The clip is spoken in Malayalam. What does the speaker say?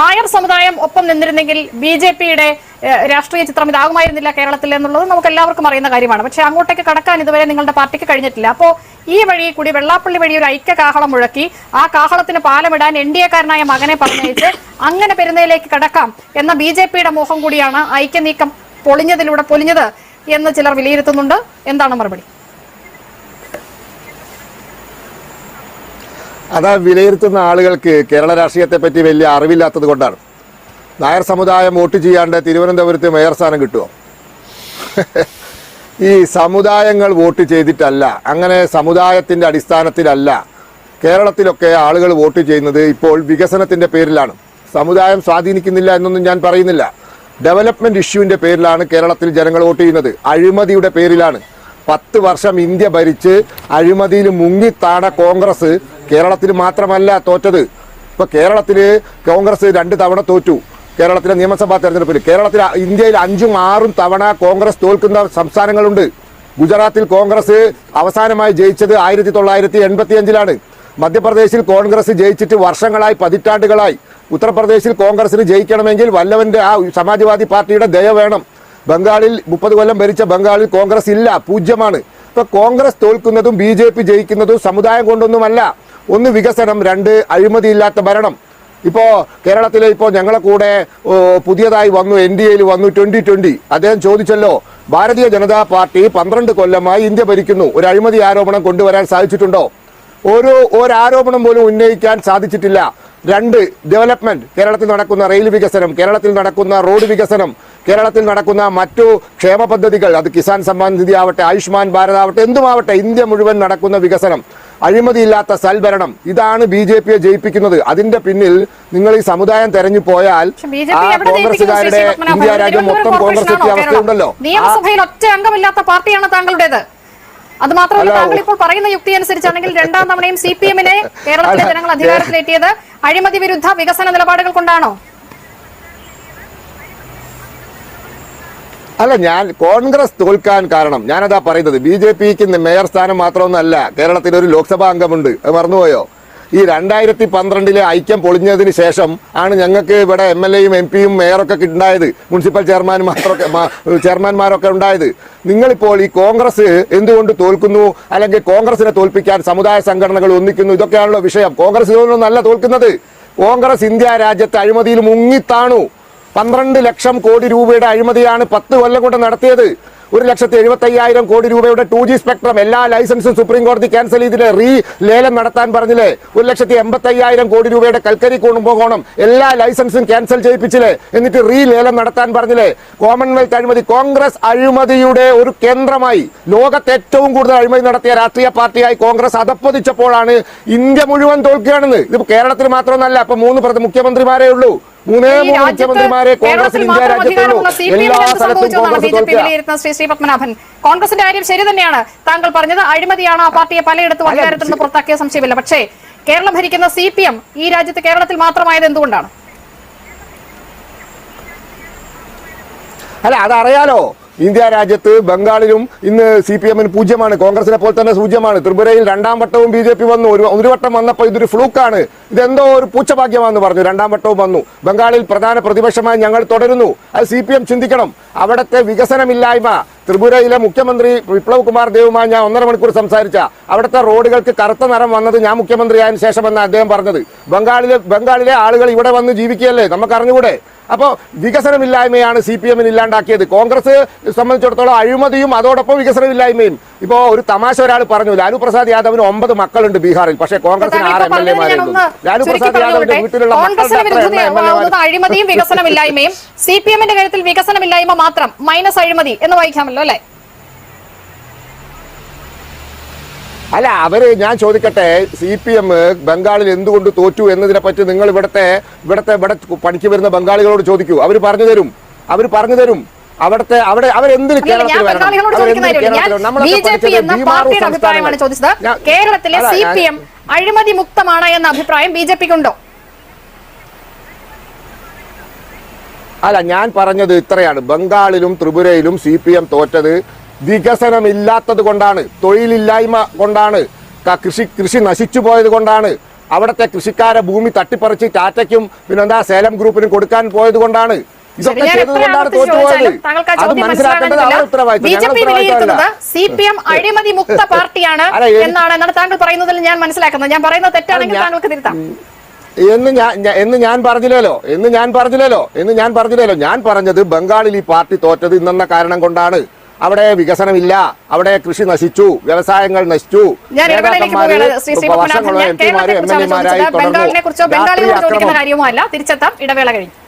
നായർ സമുദായം ഒപ്പം നിന്നിരുന്നെങ്കിൽ ബി ജെ പിയുടെ രാഷ്ട്രീയ ചിത്രം ഇതാകുമായിരുന്നില്ല കേരളത്തിൽ എന്നുള്ളത് നമുക്ക് എല്ലാവർക്കും അറിയുന്ന കാര്യമാണ്. പക്ഷെ അങ്ങോട്ടേക്ക് കടക്കാൻ ഇതുവരെ നിങ്ങളുടെ പാർട്ടിക്ക് കഴിഞ്ഞിട്ടില്ല. അപ്പോ ഈ വഴി കൂടി വെള്ളാപ്പള്ളി വഴി ഒരു ഐക്യ കാഹളം മുഴക്കി ആ കാഹളത്തിന് പാലമിടാൻ എൻ ഡി എക്കാരനായ മകനെ പറഞ്ഞയച്ച് അങ്ങനെ പെരുന്നയിലേക്ക് കടക്കാം എന്ന ബി ജെ പിയുടെ മോഹം കൂടിയാണ് ഐക്യനീക്കം പൊളിഞ്ഞതിലൂടെ പൊലിഞ്ഞത് എന്ന് ചിലർ വിലയിരുത്തുന്നുണ്ട്. എന്താണ് മറുപടി? അത് വിലയിരുത്തുന്ന ആളുകൾക്ക് കേരള രാഷ്ട്രീയത്തെ പറ്റി വലിയ അറിവില്ലാത്തത് കൊണ്ടാണ്. നായർ സമുദായം വോട്ട് ചെയ്യാണ്ട് തിരുവനന്തപുരത്ത് മേയർ സ്ഥാനം കിട്ടുമോ ഈ സമുദായങ്ങൾ വോട്ട് ചെയ്തിട്ടല്ല അങ്ങനെ സമുദായത്തിന്റെ അടിസ്ഥാനത്തിലല്ല കേരളത്തിലൊക്കെ ആളുകൾ വോട്ട് ചെയ്യുന്നത് ഇപ്പോൾ വികസനത്തിന്റെ പേരിലാണ്. സമുദായം സ്വാധീനിക്കുന്നില്ല എന്നൊന്നും ഞാൻ പറയുന്നില്ല. ഡെവലപ്മെന്റ് ഇഷ്യൂവിന്റെ പേരിലാണ് കേരളത്തിൽ ജനങ്ങൾ വോട്ട് ചെയ്യുന്നത്. അഴിമതിയുടെ പേരിലാണ്. പത്ത് വർഷം ഇന്ത്യ ഭരിച്ച് അഴിമതിയിൽ മുങ്ങിത്താണ കോൺഗ്രസ് കേരളത്തിൽ മാത്രമല്ല തോറ്റത്. ഇപ്പൊ കേരളത്തിൽ കോൺഗ്രസ് രണ്ട് തവണ തോറ്റു. കേരളത്തിലെ നിയമസഭാ തെരഞ്ഞെടുപ്പിൽ കേരളത്തിൽ ഇന്ത്യയിൽ അഞ്ചും ആറും തവണ കോൺഗ്രസ് തോൽക്കുന്ന സംസ്ഥാനങ്ങളുണ്ട്. ഗുജറാത്തിൽ കോൺഗ്രസ് അവസാനമായി ജയിച്ചത് ആയിരത്തി തൊള്ളായിരത്തി എൺപത്തി അഞ്ചിലാണ് മധ്യപ്രദേശിൽ കോൺഗ്രസ് ജയിച്ചിട്ട് വർഷങ്ങളായി പതിറ്റാണ്ടുകളായി. ഉത്തർപ്രദേശിൽ കോൺഗ്രസിന് ജയിക്കണമെങ്കിൽ വല്ലവന്റെ ആ സമാജ്വാദി പാർട്ടിയുടെ ദയ വേണം. ബംഗാളിൽ മുപ്പത് കൊല്ലം ഭരിച്ച ബംഗാളിൽ കോൺഗ്രസ് ഇല്ല പൂജ്യമാണ്. ഇപ്പൊ കോൺഗ്രസ് തോൽക്കുന്നതും ബി ജെ പി ജയിക്കുന്നതും സമുദായം കൊണ്ടൊന്നുമല്ല. ഒന്ന് വികസനം രണ്ട് അഴിമതിയില്ലാത്ത ഭരണം. ഇപ്പോൾ കേരളത്തിലെ ഇപ്പോൾ ഞങ്ങളെ കൂടെ പുതിയതായി വന്നു എൻ ഡി എയിൽ വന്നു ട്വന്റി ട്വന്റി. അദ്ദേഹം ചോദിച്ചല്ലോ ഭാരതീയ ജനതാ പാർട്ടി പന്ത്രണ്ട് കൊല്ലമായി ഇന്ത്യ ഭരിക്കുന്നു. ഒരു അഴിമതി ആരോപണം കൊണ്ടുവരാൻ സാധിച്ചിട്ടുണ്ടോ? ഒരു ഒരാരോപണം പോലും ഉന്നയിക്കാൻ സാധിച്ചിട്ടില്ല. രണ്ട് ഡെവലപ്മെന്റ് കേരളത്തിൽ നടക്കുന്ന റെയിൽ വികസനം കേരളത്തിൽ നടക്കുന്ന റോഡ് വികസനം കേരളത്തിൽ നടക്കുന്ന മറ്റു ക്ഷേമ പദ്ധതികൾ അത് കിസാൻ സമ്മാൻ നിധി ആവട്ടെ ആയുഷ്മാൻ ഭാരത് ആവട്ടെ എന്തുമാവട്ടെ ഇന്ത്യ മുഴുവൻ നടക്കുന്ന വികസനം. അഴിമതിയില്ലാത്ത സൽഭരണം. ഇതാണ് ബി ജെ പിയെ ജയിപ്പിക്കുന്നത്. അതിന്റെ പിന്നിൽ നിങ്ങൾ ഈ സമുദായം തെരഞ്ഞു പോയാൽ കോൺഗ്രസുകാരുടെ ഇന്ത്യ രാജ്യം മൊത്തം കോൺഗ്രസ് എത്തിയ അവസ്ഥയുണ്ടല്ലോ. നിയമസഭയിൽ ഒറ്റ അംഗമില്ലാത്ത പാർട്ടിയാണ് താങ്കളുടേത്? അത് മാത്രമല്ല താങ്കൾ ഇപ്പോൾ പറയുന്ന യുക്തി അനുസരിച്ചാണെങ്കിൽ രണ്ടാം തവണയും സി പി എമ്മിനെ കേരളത്തിലെ ജനങ്ങൾ അധികാരത്തിലെത്തിയത് അഴിമതി വിരുദ്ധ വികസന നിലപാടുകൾ കൊണ്ടാണോ? അല്ല ഞാൻ കോൺഗ്രസ് തോൽക്കാൻ കാരണം ഞാനതാ പറയുന്നത്. ബി ജെ പിക്ക് മേയർ സ്ഥാനം മാത്രമൊന്നല്ല കേരളത്തിൽ ഒരു ലോക്സഭാ അംഗമുണ്ട്. അത് മറന്നുപോയോ? ഈ രണ്ടായിരത്തി പന്ത്രണ്ടിലെ ഐക്യം പൊളിഞ്ഞതിന് ശേഷം ആണ് ഞങ്ങൾക്ക് ഇവിടെ എം എൽ എയും എം പിയും മേയറൊക്കെ ഉണ്ടായത് മുനിസിപ്പൽ ചെയർമാൻമാരൊക്കെ ചെയർമാൻമാരൊക്കെ ഉണ്ടായത്. നിങ്ങളിപ്പോൾ ഈ കോൺഗ്രസ് എന്തുകൊണ്ട് തോൽക്കുന്നു? അല്ലെങ്കിൽ കോൺഗ്രസിനെ തോൽപ്പിക്കാൻ സമുദായ സംഘടനകൾ ഒന്നിക്കുന്നു? ഇതൊക്കെയാണല്ലോ വിഷയം. കോൺഗ്രസ് നല്ല തോൽക്കുന്നത്? കോൺഗ്രസ് ഇന്ത്യ രാജ്യത്തെ അഴിമതിയിൽ മുങ്ങിത്താണു. പന്ത്രണ്ട് ലക്ഷം കോടി രൂപയുടെ അഴിമതിയാണ് പത്ത് കൊല്ലം കൊണ്ട് നടത്തിയത്. ഒരു ലക്ഷത്തി എഴുപത്തി അയ്യായിരം കോടി രൂപയുടെ ടു ജി സ്പെക്ട്രം എല്ലാ ലൈസൻസും സുപ്രീം കോടതി ക്യാൻസൽ ചെയ്തില്ലേ? റീ ലേലം നടത്താൻ പറഞ്ഞില്ലേ? ഒരു ലക്ഷത്തി എൺപത്തി അയ്യായിരം കോടി രൂപയുടെ കൽക്കരി കുടുംബകോണം എല്ലാ ലൈസൻസും ക്യാൻസൽ ചെയ്യിപ്പിച്ചില്ലേ? എന്നിട്ട് റീ ലേലം നടത്താൻ പറഞ്ഞില്ലേ? കോമൺവെൽത്ത് അഴിമതി കോൺഗ്രസ് അഴിമതിയുടെ ഒരു കേന്ദ്രമായി ലോകത്ത് ഏറ്റവും കൂടുതൽ അഴിമതി നടത്തിയ രാഷ്ട്രീയ പാർട്ടിയായി കോൺഗ്രസ് അതപ്പതിച്ചപ്പോഴാണ് ഇന്ത്യ മുഴുവൻ തോൽക്കുകയാണെന്ന്. ഇത് കേരളത്തിൽ മാത്രമൊന്നല്ല അപ്പൊ മൂന്ന് മുഖ്യമന്ത്രിമാരേ ഉള്ളൂ. മൂന്നേ മൂന്ന് മുഖ്യമന്ത്രിമാരെ കോൺഗ്രസിൽ ഇന്ത്യ രാജ്യത്തുള്ളൂ അധികാരമുള്ള സി പി എല്ലാ സ്ഥലത്തും കോൺഗ്രസ് ജെ പി തോൽക്കുക വിലയിരുത്തുന്ന ശ്രീ ശ്രീ പത്മനാഭൻ കോൺഗ്രസിന്റെ കാര്യം ശരി തന്നെയാണ് താങ്കൾ പറഞ്ഞത്. അഴിമതിയാണ് ആ പാർട്ടിയെ പലയിടത്തും അധികാരത്തിൽ നിന്ന് പുറത്താക്കിയ സംശയമില്ല. പക്ഷേ കേരളം ഭരിക്കുന്ന സി പി എം ഈ രാജ്യത്ത് കേരളത്തിൽ മാത്രമായത് എന്തുകൊണ്ടാണ്? അല്ല അതറിയാലോ ഇന്ത്യ രാജ്യത്ത് ബംഗാളിലും ഇന്ന് സി പി എമ്മിന് പൂജ്യമാണ്. കോൺഗ്രസിനെ പോലെ തന്നെ പൂജ്യമാണ് ത്രിപുരയിൽ രണ്ടാം വട്ടവും ബി ജെ പി വന്നു. ഒരു ഒരു വട്ടം വന്നപ്പോൾ ഇതൊരു ഫ്ലൂക്കാണ്. ഇതെന്തോ ഒരു പൂച്ചഭാഗ്യമാണെന്ന് പറഞ്ഞു. രണ്ടാം വട്ടവും വന്നു. ബംഗാളിൽ പ്രധാന പ്രതിപക്ഷമായി ഞങ്ങൾ തുടരുന്നു. അത് സി ചിന്തിക്കണം. അവിടുത്തെ വികസനമില്ലായ്മ. ത്രിപുരയിലെ മുഖ്യമന്ത്രി വിപ്ലവ് കുമാർ ദേവുമായി ഞാൻ ഒന്നര മണിക്കൂർ സംസാരിച്ച. അവിടുത്തെ റോഡുകൾക്ക് കറുത്ത നിറം വന്നത് ഞാൻ മുഖ്യമന്ത്രിയായതിനു ശേഷമെന്ന് അദ്ദേഹം പറഞ്ഞത്. ബംഗാളിലെ ബംഗാളിലെ ആളുകൾ ഇവിടെ വന്ന് ജീവിക്കുകയല്ലേ? നമുക്ക് അറിഞ്ഞുകൂടെ അപ്പോൾ വികസനമില്ലായ്മയാണ് സി പി എമ്മിന് ഇല്ലാണ്ടാക്കിയത്. കോൺഗ്രസ് സംബന്ധിച്ചിടത്തോളം അഴിമതിയും അതോടൊപ്പം വികസനമില്ലായ്മയും. ഇപ്പോ ഒരു തമാശ ഒരാൾ പറഞ്ഞു ലാലു പ്രസാദ് യാദവിന് ഒമ്പത് മക്കളുണ്ട് ബീഹാറിൽ. പക്ഷേ കോൺഗ്രസിന് ആറ് ഇപ്പോൾ എം എൽ എമാരുണ്ട് എമാരെ ലാലു പ്രസാദ് യാദവിന്റെ വീട്ടിലുള്ള അഴിമതിയും വികസനമില്ലായ്മയും സി പി എമ്മിന്റെ കാര്യത്തിൽ വികസനമില്ലായ്മ മാത്രം മൈനസ് അഴിമതി എന്ന് വായിക്കാമല്ലോ അല്ലെ? അല്ല അവർ ഞാൻ ചോദിക്കട്ടെ സി പി എം ബംഗാളിൽ എന്തുകൊണ്ട് തോറ്റു എന്നതിനെ പറ്റി നിങ്ങൾ ഇവിടത്തെ ഇവിടത്തെ ഇവിടെ പണിക്ക് വരുന്ന ബംഗാളികളോട് ചോദിക്കൂ. അവർ പറഞ്ഞു തരും. അവർ പറഞ്ഞു തരും. അവിടുത്തെ അവിടെ അവരെന്തിന് കേരളത്തിൽ ചോദിച്ചത്. കേരളത്തിലെ സി പി എം അഴിമതി മുക്തമാണ് എന്ന അഭിപ്രായം ബി ജെ പിക്കുണ്ടോ? അല്ല ഞാൻ പറഞ്ഞത് ഇത്രയാണ്. ബംഗാളിലും ത്രിപുരയിലും സി പി എം തോറ്റത് വികസനമില്ലാത്തത് കൊണ്ടാണ് തൊഴിലില്ലായ്മ കൊണ്ടാണ് കൃഷി കൃഷി നശിച്ചു പോയത് കൊണ്ടാണ് അവിടുത്തെ കൃഷിക്കാരെ ഭൂമി തട്ടിപ്പറിച്ച് ടാറ്റയ്ക്കും പിന്നെന്താ സേലം ഗ്രൂപ്പിനും കൊടുക്കാൻ പോയത് കൊണ്ടാണ് ഇതൊക്കെ ചെയ്തതുകൊണ്ടാണ് തോറ്റുപോയത്. അത് മനസ്സിലാക്കേണ്ടത് അവർ ഉത്തരവാദിത്തം ഉത്തരവാദിത്വം ബി ജെ ഞങ്ങളുടെ പി വിലയിരുത്തുന്നത് ഉത്തരവാദിത്വമല്ല സി പി എം അഴിമതി മുക്ത പാർട്ടിയാണ് അല്ല, എനിക്ക് എന്നാണ്. എന്നാണ് താങ്കൾ പറയുന്നതിൽ ഞാൻ മനസ്സിലാക്കുന്നത്. ഞാൻ പറയുന്നത് തെറ്റാണെങ്കിൽ താങ്കൾക്ക് തിരുത്താം. എന്ന് ഞാൻ- എന്ന് ഞാൻ പറഞ്ഞില്ലല്ലോ എന്ന് ഞാൻ പറഞ്ഞില്ലല്ലോ എന്ന് ഞാൻ പറഞ്ഞില്ലല്ലോ. ഞാൻ പറഞ്ഞത് ബംഗാളിൽ ഈ പാർട്ടി തോറ്റത് ഇന്നെന്ന കാരണം കൊണ്ടാണ്. അവിടെ വികസനമില്ല. അവിടെ കൃഷി നശിച്ചു. വ്യവസായങ്ങൾ നശിച്ചു. വർഷങ്ങളോ എം പിമാരും എം എൽ എമാരായി തുടർന്നു. ഇടവേള കഴിഞ്ഞു.